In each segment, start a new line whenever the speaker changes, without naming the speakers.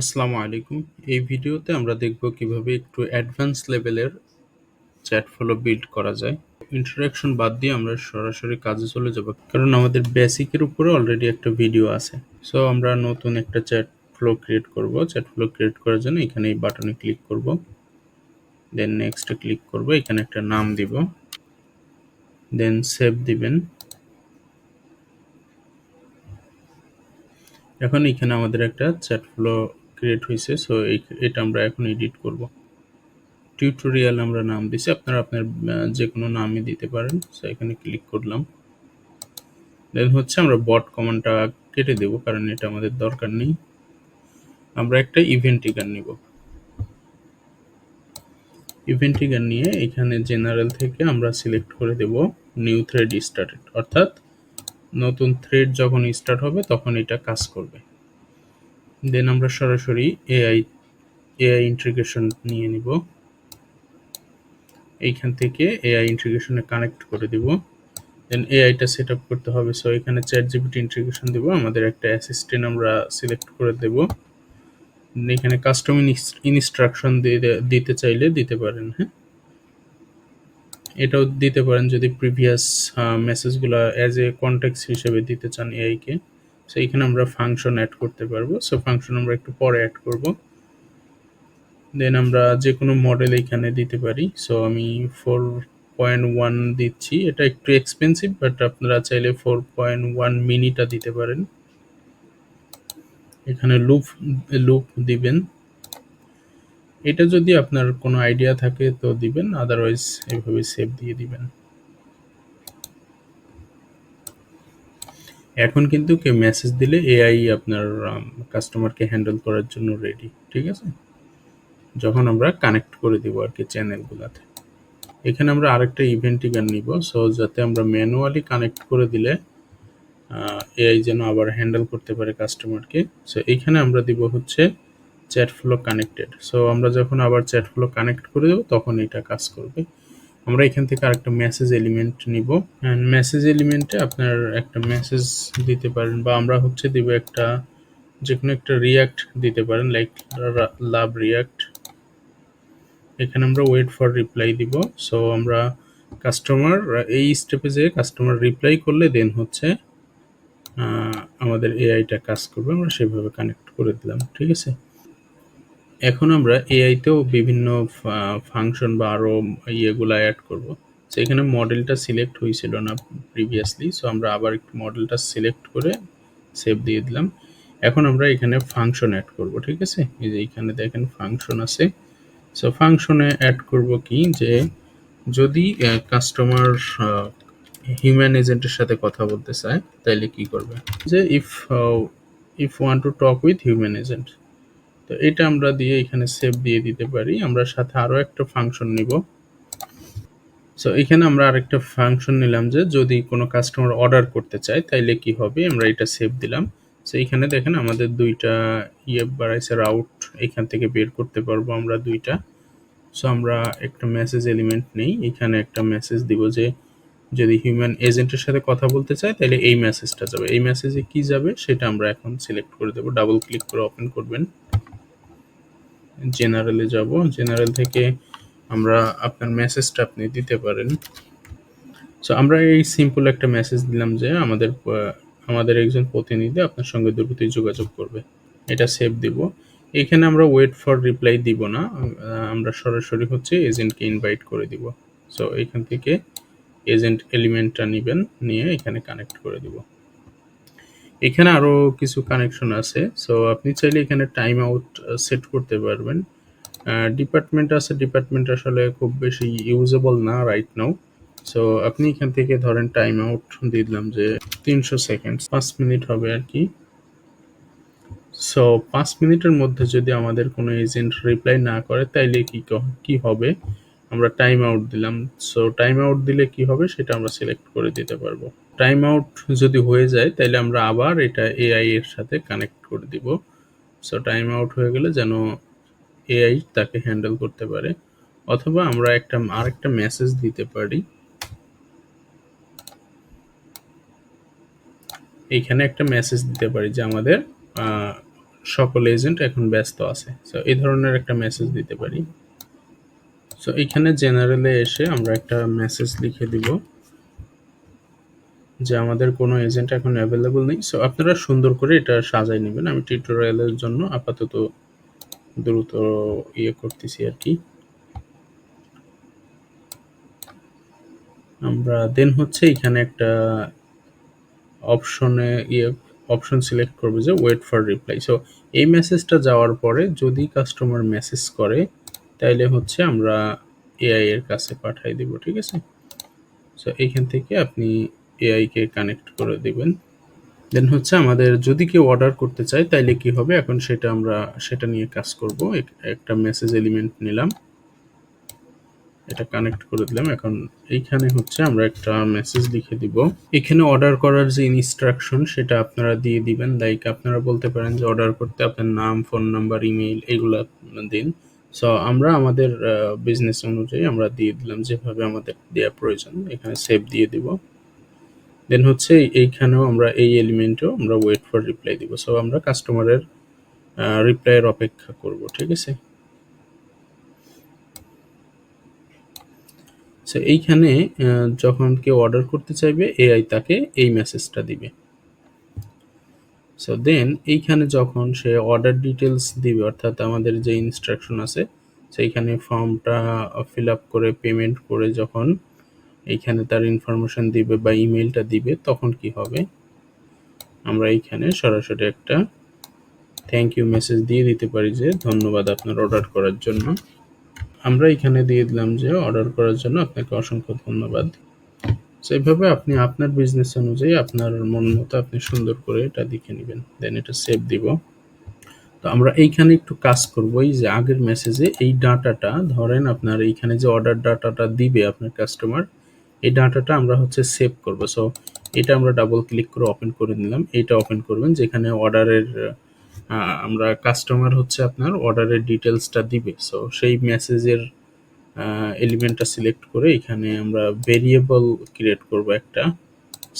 আসসালামু আলাইকুম। এই ভিডিওতে আমরা দেখব কীভাবে একটু অ্যাডভান্স লেভেলের চ্যাট ফ্লো বিল্ড করা যায়। ইন্ট্রোডাকশন বাদ দিয়ে আমরা সরাসরি কাজে চলে যাব। কারণ আমাদের বেসিকের উপরে অলরেডি একটা ভিডিও আছে। সো আমরা নতুন একটা চ্যাট ফ্লো ক্রিয়েট করব। চ্যাট ফ্লো ক্রিয়েট করার জন্য এখানে এই বাটনে ক্লিক করব। দেন নেক্সটে ক্লিক করব। এখানে একটা নাম দিব। দেন সেভ দিবেন। এখন এখানে আমাদের একটা চ্যাট ফ্লো ক্রিয়েট হয়েছে সো এটা আমরা এখন এডিট করব। টিউটোরিয়াল আমরা নাম দিছি, আপনারা আপনার যে কোনো নামই দিতে পারেন। সো এখানে ক্লিক করলাম। দেন হচ্ছে আমরা বট কমান্ডটা কেটে দেব, কারণ এটা আমাদের দরকার নেই। আমরা একটা ইভেন্ট টিকার নিব। ইভেন্ট টিকার নিয়ে এখানে জেনারেল থেকে আমরা সিলেক্ট করে দেব নিউ থ্রেড স্টার্টেড অর্থাৎ নতুন থ্রেড যখন স্টার্ট হবে, তখন এটা কাজ করবে। দেন আমরা সরাসরি এআই এআই ইন্টিগ্রেশন নিয়ে নিব। এইখান থেকে এআই ইন্টিগ্রেশনে কানেক্ট করে দিব। দেন এআইটা সেট আপ করতে হবে। সো এখানে চ্যাট জিপিটি ইন্টিগ্রেশন দেব। আমাদের একটা অ্যাসিস্ট্যান্ট আমরা সিলেক্ট করে দেব। এখানে কাস্টম ইনস্ট্রাকশন দিতে চাইলে দিতে পারেন হ্যাঁ? এটাও দিতে পারেন যদি প্রিভিয়াস মেসেজগুলো অ্যাজ এ কন্ট্যাক্ট হিসেবে দিতে চান এআইকে সো এখানে আমরা ফাংশন অ্যাড করতে পারব। সো ফাংশন আমরা একটু পরে অ্যাড করব। দেন আমরা যে কোনো মডেল এখানে দিতে পারি। সো আমি ফোর পয়েন্ট ওয়ান দিচ্ছি। এটা একটু এক্সপেন্সিভ বাট আপনারা চাইলে ফোর পয়েন্ট ওয়ান মিনিটা দিতে পারেন। এখানে লুপ লুপ দিবেন। এটা যদি আপনার কোনো আইডিয়া থাকে, তো দিবেন। আদারওয়াইজ এভাবে সেভ দিয়ে দিবেন। এখন কিন্তু কেউ মেসেজ দিলে এআই আপনার কাস্টমারকে হ্যান্ডেল করার জন্য রেডি ঠিক আছে? যখন আমরা কানেক্ট করে দিব আর কি চ্যানেলগুলোতে এখানে আমরা আরেকটা ইভেন্ট টিকার নিব সো যাতে আমরা ম্যানুয়ালি কানেক্ট করে দিলে এআই যেন আবার হ্যান্ডেল করতে পারে কাস্টমারকে সো এইখানে আমরা দিব হচ্ছে চ্যাট ফ্লো কানেক্টেড সো আমরা যখন আবার চ্যাট ফ্লো কানেক্ট করে দেবো, তখন এটা কাজ করবে। আমরা এখান থেকে আরেকটা মেসেজ এলিমেন্ট নিব। অ্যান্ড মেসেজ এলিমেন্টে আপনার একটা মেসেজ দিতে পারেন বা আমরা হচ্ছে দিব একটা যে কোনো একটা রিয়াক্ট দিতে পারেন লাইক লাভ রিয়াক্ট এখানে আমরা ওয়েট ফর রিপ্লাই দিব। সো আমরা কাস্টমার এই স্টেপে যে কাস্টমার রিপ্লাই করলে দেন হচ্ছে আমাদের এআইটা কাজ করবে। আমরা সেভাবে কানেক্ট করে দিলাম। ঠিক আছে? এখন আমরা এআইতেও বিভিন্ন ফাংশন বা আরও ইয়েগুলো অ্যাড করব। তো এখানে মডেলটা সিলেক্ট হয়েছিল না প্রিভিয়াসলি সো আমরা আবার একটু মডেলটা সিলেক্ট করে সেভ দিয়ে দিলাম। এখন আমরা এখানে ফাংশন অ্যাড করব, ঠিক আছে? এই যে এখানে দেখেন ফাংশন আছে। সো ফাংশনে অ্যাড করব কি? যে যদি কাস্টমার হিউম্যান এজেন্টের সাথে কথা বলতে চায়, তাইলে কি করবে? যে if if want to talk with human agent তো এটা আমরা দিয়ে এখানে সেভ দিয়ে দিতে পারি। আমরা সাথে আরও একটা ফাংশন নিব। সো এখানে আমরা আরেকটা ফাংশন নিলাম যে, যদি কোনো কাস্টমার অর্ডার করতে চায়, তাইলে কি হবে? আমরা এটা সেভ দিলাম। সো এখানে দেখেন আমাদের দুইটা ইয়ে বাড়াইছে রাউট এখান থেকে বের করতে পারব আমরা দুইটা। সো আমরা একটা মেসেজ এলিমেন্ট নেই। এখানে একটা মেসেজ দিব যে, যদি হিউম্যান এজেন্টের সাথে কথা বলতে চায় তাহলে এই মেসেজটা যাবে। এই মেসেজে কি যাবে? সেটা আমরা এখন সিলেক্ট করে দেবো। ডাবল ক্লিক করে ওপেন করবেন। জেনারেলে যাব। জেনারেল থেকে আমরা আপনার মেসেজটা আপনি দিতে পারেন। সো আমরা এই সিম্পল একটা মেসেজ দিলাম যে আমাদের আমাদের একজন প্রতিনিধি আপনার সঙ্গে দ্রুতই যোগাযোগ করবে। এটা সেভ দিব। এখানে আমরা ওয়েট ফর রিপ্লাই দিব না। আমরা সরাসরি হচ্ছে এজেন্টকে ইনভাইট করে দিব। সো এখান থেকে এজেন্ট এলিমেন্টটা নেবেন, নিয়ে এখানে কানেক্ট করে দিব। এখানে আরও কিছু কানেকশন আছে। সো আপনি চাইলে এখানে টাইম আউট সেট করতে পারবেন। ডিপার্টমেন্ট আছে ডিপার্টমেন্ট আসলে খুব বেশি ইউজেবল না রাইট নাও সো আপনি এখান থেকে ধরেন টাইম আউট দিয়ে দিলাম যে তিনশো সেকেন্ড পাঁচ মিনিট হবে আর কি। সো পাঁচ মিনিটের মধ্যে যদি আমাদের কোনো এজেন্ট রিপ্লাই না করে, তাইলে কি কি হবে? আমরা টাইম আউট দিলাম। সো টাইম আউট দিলে কি হবে? সেটা আমরা সিলেক্ট করে দিতে পারব। টাইম আউট যদি হয়ে যায় তাহলে আমরা আবার এটা এআই এর সাথে কানেক্ট করে দিব। সো টাইম আউট হয়ে গেলে যেন এআই তাকে হ্যান্ডেল করতে পারে। অথবা আমরা একটা, আরেকটা মেসেজ দিতে পারি। এইখানে একটা মেসেজ দিতে পারি যে আমাদের সকল এজেন্ট এখন ব্যস্ত আছে। সো এই ধরনের একটা মেসেজ দিতে পারি। সো এখানে জেনারেলে এসে আমরা একটা মেসেজ লিখে দিব। যে আমাদের কোনো এজেন্ট এখন অ্যাভেলেবল নেই। সো আপনারা সুন্দর করে এটা সাজাই নেবেন। আমি টিউটোরিয়ালের জন্য আপাতত দ্রুত ইয়ে করতেছি আর কি। আমরা দেন হচ্ছে এখানে একটা অপশনে ইয়ে অপশন সিলেক্ট করব যে ওয়েট ফর রিপ্লাই সো এই মেসেজটা যাওয়ার পরে যদি কাস্টমার মেসেজ করে, তাইলে হচ্ছে আমরা এআই এর কাছে পাঠাই দিব, ঠিক আছে? সো এইখান থেকে আপনি এআই কে কানেক্ট করে দিবেন। দেন হচ্ছে আমাদের যদি কেউ অর্ডার করতে চায়, তাইলে কি হবে? এখন সেটা আমরা, সেটা নিয়ে কাজ করব। একটা মেসেজ এলিমেন্ট নিলাম। এটা কানেক্ট করে দিলাম। এখন এইখানে হচ্ছে আমরা একটা মেসেজ লিখে দিব। এখানে অর্ডার করার যে ইনস্ট্রাকশন সেটা আপনারা দিয়ে দিবেন। লাইক আপনারা বলতে পারেন যে অর্ডার করতে আপনার নাম ফোন নাম্বার ইমেইল এগুলো দিন। সো আমরা আমাদের বিজনেস অনুযায়ী আমরা দিয়ে দিলাম যেভাবে আমাদের দেওয়া প্রয়োজন। এখানে সেভ দিয়ে দিব। দেন হচ্ছে এইখানেও আমরা এই এলিমেন্টেও আমরা ওয়েট ফর রিপ্লাই দিব। সো আমরা কাস্টমারের রিপ্লাইয়ের অপেক্ষা করব, ঠিক আছে? সো এইখানে যখন কেউ অর্ডার করতে চাইবে এআই তাকে এই মেসেজটা দিবে। সো দেন এইখানে যখন সে অর্ডার ডিটেলস দিবে, অর্থাৎ আমাদের যে ইনস্ট্রাকশন আছে, সেইখানে ফর্মটা ফিল আপ করে পেমেন্ট করে যখন এইখানে তার ইনফরমেশন দিবে বা ইমেলটা দিবে, তখন কি হবে? আমরা এইখানে সরাসরি একটা থ্যাংক ইউ মেসেজ দিয়ে দিতে পারি যে ধন্যবাদ আপনার অর্ডার করার জন্য। আমরা এখানে দিয়ে দিলাম যে অর্ডার করার জন্য আপনাকে অসংখ্য ধন্যবাদ। সেইভাবে আপনি আপনার বিজনেস অনুযায়ী আপনার মন মতো আপনি সুন্দর করে এটা দেখে নেবেন। দেন এটা সেভ দিব। তো আমরা এইখানে একটু কাজ করব, এই যে আগের মেসেজে এই ডাটাটা, ধরেন আপনার এইখানে যে অর্ডার ডাটাটা দিবে আপনার কাস্টমার এই ডাটাটা আমরা হচ্ছে সেভ করব। সো এটা আমরা ডাবল ক্লিক করে ওপেন করে নিলাম। এইটা ওপেন করবেন, যেখানে অর্ডারের আমরা কাস্টমার হচ্ছে আপনার অর্ডারের ডিটেলসটা দিবে। সো সেই মেসেজের এলিমেন্টটা সিলেক্ট করে এখানে আমরা ভেরিয়েবল ক্রিয়েট করব একটা।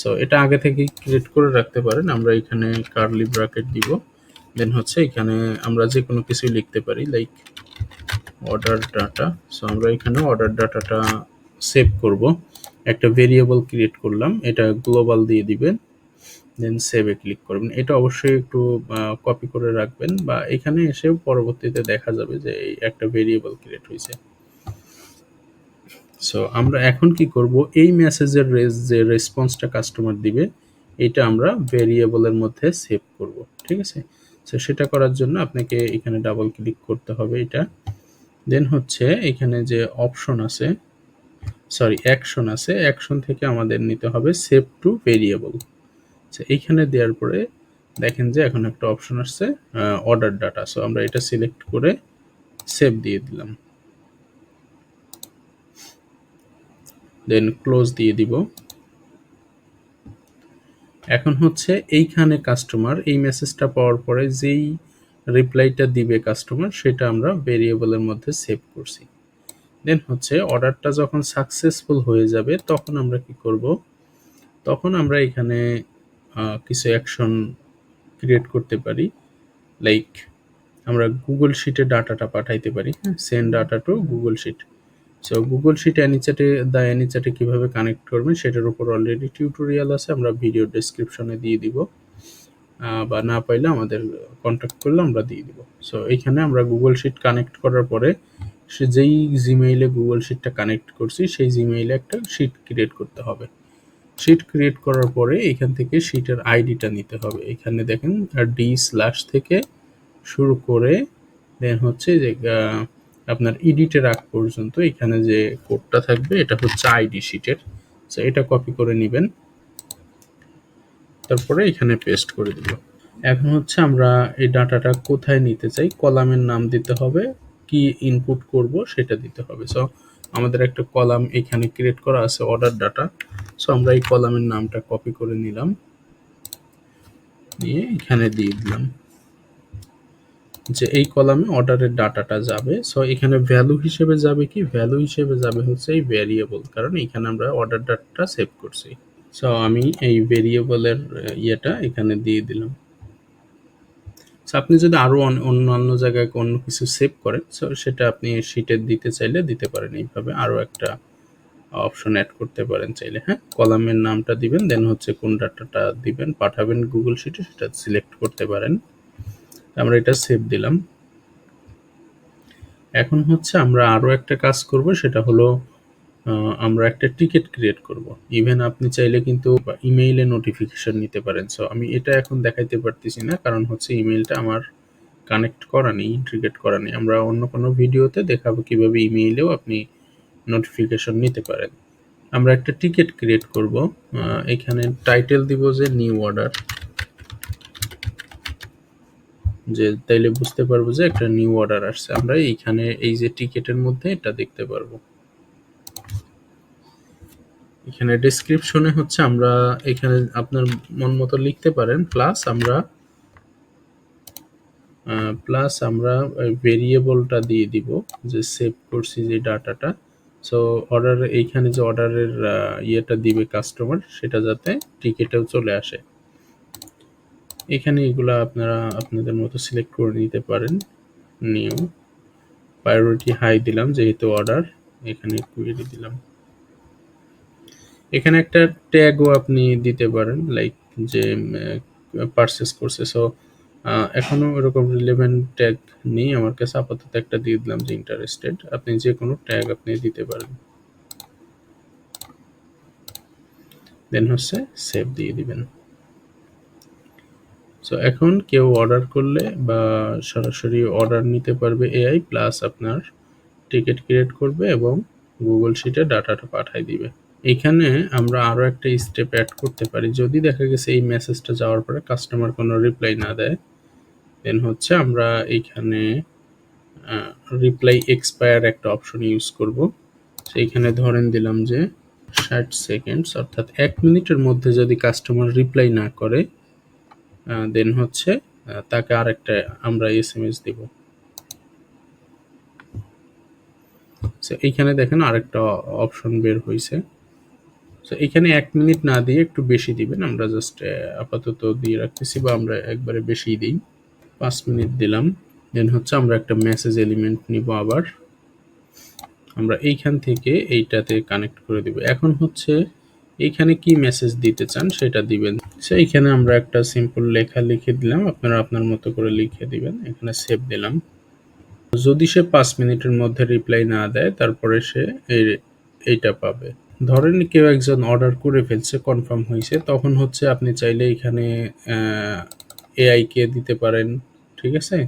সো এটা আগে থেকে ক্রিয়েট করে রাখতে পারেন। আমরা এখানে কার্লি ব্র্যাকেট দিব। দেন হচ্ছে এখানে আমরা যে কোনো কিছু লিখতে পারি লাইক অর্ডার ডাটা সো আমরা এখানে অর্ডার ডাটাটা সেভ করব। একটা ভেরিয়েবল ক্রিয়েট করলাম, এটা গ্লোবাল দিয়ে দিবেন দেন সেভে ক্লিক করবেন। এটা অবশ্যই একটু কপি করে রাখবেন বা এখানে এসেও পরবর্তীতে দেখা যাবে যে একটা ভেরিয়েবল ক্রিয়েট হয়েছে। সো আমরা এখন কি করব? এই মেসেজের যে রেসপন্সটা কাস্টমার দিবে, এটা আমরা ভেরিয়েবলের মধ্যে সেভ করব, ঠিক আছে? সো সেটা করার জন্য আপনাকে এখানে ডাবল ক্লিক করতে হবে এটা। দেন হচ্ছে এখানে যে অপশন আছে সরি অ্যাকশন আছে। অ্যাকশন থেকে আমাদের নিতে হবে সেভ টু ভেরিয়েবল আচ্ছা এইখানে দেওয়ার পরে দেখেন যে এখন একটা অপশন আসছে অর্ডার ডাটা সো আমরা এটা সিলেক্ট করে সেভ দিয়ে দিলাম। দেন ক্লোজ দিয়ে দিব। এখন হচ্ছে এইখানে কাস্টমার এই মেসেজটা পাওয়ার পরে যেই রিপ্লাইটা দিবে কাস্টমার সেটা আমরা ভেরিয়েবলের মধ্যে সেভ করছি। দেন হচ্ছে অর্ডারটা যখন সাকসেসফুল হয়ে যাবে তখন আমরা কি করব? তখন আমরা এখানে কিছু অ্যাকশন ক্রিয়েট করতে পারি। লাইক আমরা গুগল শিটে ডাটাটা পাঠাইতে পারি। হ্যাঁ send data to Google sheet so Google sheet অ্যানিচাটে the অ্যানিচাটে কীভাবে কানেক্ট করবেন সেটার উপর অলরেডি টিউটোরিয়াল আছে। আমরা ভিডিও ডিসক্রিপশনে দিয়ে দিব। বা না পাইলে আমাদের কন্ট্যাক্ট করলে আমরা দিয়ে দিব। সো এইখানে আমরা গুগল শিট কানেক্ট করার পরে সে যেই জিমেইলে গুগল শিটটা কানেক্ট করছি, সেই জিমেইলে একটা শিট ক্রিয়েট করতে হবে। শিট ক্রিয়েট করার পরে এখান থেকে শিটের আইডিটা নিতে হবে। এখানে দেখেন ডি স্ল্যাশ থেকে শুরু করে দেন হচ্ছে যে আপনার এডিটের আগ পর্যন্ত এখানে যে কোডটা থাকবে, এটা হচ্ছে আইডি শিটের সো এটা কপি করে নেবেন। তারপরে এখানে পেস্ট করে দিব এখন হচ্ছে আমরা এই ডাটাটা কোথায় নিতে চাই? কলামের নাম দিতে হবে। কি ইনপুট করব সেটা দিতে হবে। সো আমাদের একটা কলাম এখানে ক্রিয়েট করা আছে অর্ডার ডাটা সো আমরা এই কলামের নামটা কপি করে নিলাম। নিয়ে এখানে দিয়ে দিলাম। যে এই কলামে অর্ডারের ডাটাটা যাবে। সো এখানে ভ্যালু হিসেবে যাবে কি? ভ্যালু হিসেবে যাবে হচ্ছে এই ভ্যারিয়েবল কারণ এখানে আমরা অর্ডার ডাটাটা সেভ করছি। সো আমি এই ভেরিয়েবলের ইয়েটা এখানে দিয়ে দিলাম। সো আপনি যদি আরও অন, অন্যান্য জায়গায় অন্য কিছু সেভ করেন সো সেটা আপনি শিটে দিতে চাইলে দিতে পারেন এইভাবে। আরও একটা অপশন অ্যাড করতে পারেন চাইলে হ্যাঁ? কলামের নামটা দিবেন দেন হচ্ছে কোন ডাটাটা দিবেন, পাঠাবেন গুগল শিটে সেটা সিলেক্ট করতে পারেন। আমরা এটা সেভ দিলাম। এখন হচ্ছে আমরা আরও একটা কাজ করব, সেটা হলো আমরা একটা টিকিট ক্রিয়েট করব। ইভেন আপনি চাইলে কিন্তু ইমেইলে নোটিফিকেশন নিতে পারেন। সো আমি এটা এখন দেখাইতে পারতেছি না, কারণ হচ্ছে ইমেইলটা আমার কানেক্ট করা নেই ইন্টিগ্রেট করা নেই। আমরা অন্য কোনো ভিডিওতে দেখাবো কীভাবে ইমেইলেও আপনি নোটিফিকেশন নিতে পারেন। আমরা একটা টিকিট ক্রিয়েট করব। এখানে টাইটেল দিব যে নিউ অর্ডার যে তাইলে বুঝতে পারব যে একটা নিউ অর্ডার আসছে। আমরা এইখানে এই যে টিকেটের মধ্যে এটা দেখতে পারব। এখানে ডেসক্রিপশনে হচ্ছে আমরা এখানে আপনার মন মতো লিখতে পারেন প্লাস আমরা প্লাস আমরা ভেরিয়েবলটা দিয়ে দিব, যে সেভ করছি যে ডাটাটা সো অর্ডার এইখানে যে অর্ডারের ইয়েটা দিবে কাস্টমার সেটা যাতে টিকেটেও চলে আসে। এখানে এগুলা আপনারা আপনাদের মতো সিলেক্ট করে নিতে পারেন নিউ প্রায়োরিটি হাই দিলাম, যেহেতু অর্ডার এখানে কুয়েরি দিলাম। এখানে একটা ট্যাগও আপনি দিতে পারেন লাইক যে পারচেস করছে সো এখনও এরকম রিলেভেন্ট ট্যাগ নেই। আমার কাছে আপাতত একটা দিয়ে দিলাম যে ইন্টারেস্টেড আপনি যে কোনো ট্যাগ আপনি দিতে পারেন। দেন হচ্ছে সেভ দিয়ে দিবেন। সো এখন কেউ অর্ডার করলে বা সরাসরি অর্ডার নিতে পারবে এআই প্লাস আপনার টিকিট ক্রিয়েট করবে এবং গুগল শিটে ডাটাটা পাঠাই দিবে। এখানে আমরা আরও একটা স্টেপ অ্যাড করতে পারি। যদি দেখা গেছে এই মেসেজটা যাওয়ার পরে কাস্টমার কোনো রিপ্লাই না দেয় দেন হচ্ছে আমরা এইখানে রিপ্লাই এক্সপায়ার একটা অপশন ইউজ করব। সেইখানে ধরেন দিলাম যে ষাট সেকেন্ডস অর্থাৎ এক মিনিটের মধ্যে যদি কাস্টমার রিপ্লাই না করে দেন হচ্ছে তাকে আরেকটা আমরা এস এম এস দিব এইখানে দেখেন আরেকটা অপশন বের হয়েছে সো এখানে এক মিনিট না দিয়ে একটু বেশি দিবেন। আমরা জাস্ট আপাতত দিয়ে রাখতেছি বা আমরা একবারে বেশি দিই। পাঁচ মিনিট দিলাম। দেন হচ্ছে আমরা একটা মেসেজ এলিমেন্ট নিব আবার। আমরা এইখান থেকে এইটাতে কানেক্ট করে দিব। এখন হচ্ছে এইখানে কি মেসেজ দিতে চান সেটা দিবেন। সো এইখানে আমরা একটা সিম্পল লেখা লিখে দিলাম। আপনারা আপনার মতো করে লিখে দিবেন। এখানে সেভ দিলাম। যদি সে পাঁচ মিনিটের মধ্যে রিপ্লাই না দেয়, তারপরে সে এই, এইটা পাবে। ধরেন কেউ একজন অর্ডার করে ফেলছে কনফার্ম হয়েছে, তখন হচ্ছে আপনি চাইলে এখানে এআই কে দিতে পারেন, ঠিক আছে?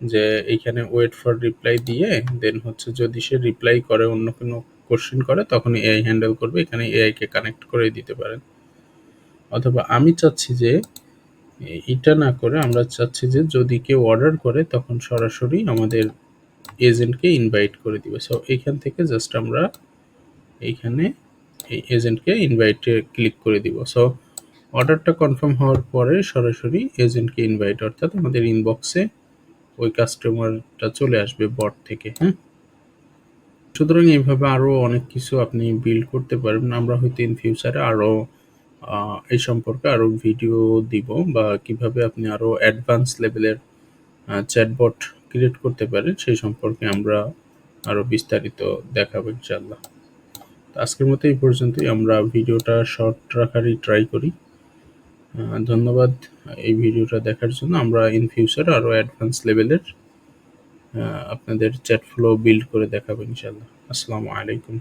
যে এইখানে ওয়েট ফর রিপ্লাই দিয়ে দেন হচ্ছে যদি সে রিপ্লাই করে, অন্য কোনো কোশ্চেন করে, তখন এআই হ্যান্ডেল করবে, এখানে এআই কে কানেক্ট করে দিতে পারেন। অথবা আমি চাচ্ছি যে, এটা না করে আমরা চাচ্ছি যে যদি কেউ অর্ডার করে, তখন সরাসরি আমাদের এজেন্টকে ইনভাইট করে দিবে। সো এইখান থেকে জাস্ট আমরা এইখানে এই এজেন্টকে ইনভাইটে ক্লিক করে দিব। সো অর্ডারটা কনফার্ম হওয়ার পরে সরাসরি এজেন্টকে ইনভাইট অর্থাৎ আমাদের ইনবক্সে ওই কাস্টমারটা চলে আসবে বট থেকে হ্যাঁ? সুতরাং এইভাবে আরও অনেক কিছু আপনি বিল্ড করতে পারবেন। আমরা হয়তো ইন ফিউচারে আরও এই সম্পর্কে আরও ভিডিও দিব বা কীভাবে আপনি আরও অ্যাডভান্স লেভেলের চ্যাটবট ক্রিয়েট করতে পারেন, সেই সম্পর্কে আমরা আরও বিস্তারিত দেখাবো ইনশাল্লাহ আজকের মতো এই পর্যন্তই। আমরা ভিডিওটা শর্ট রাখারই ট্রাই করি। ধন্যবাদ এই ভিডিওটা দেখার জন্য। আমরা ইন ফিউচার আরও অ্যাডভান্স লেভেলের আপনাদের চ্যাট ফ্লো বিল্ড করে দেখাবো ইনশাল্লাহ আসসালামু আলাইকুম।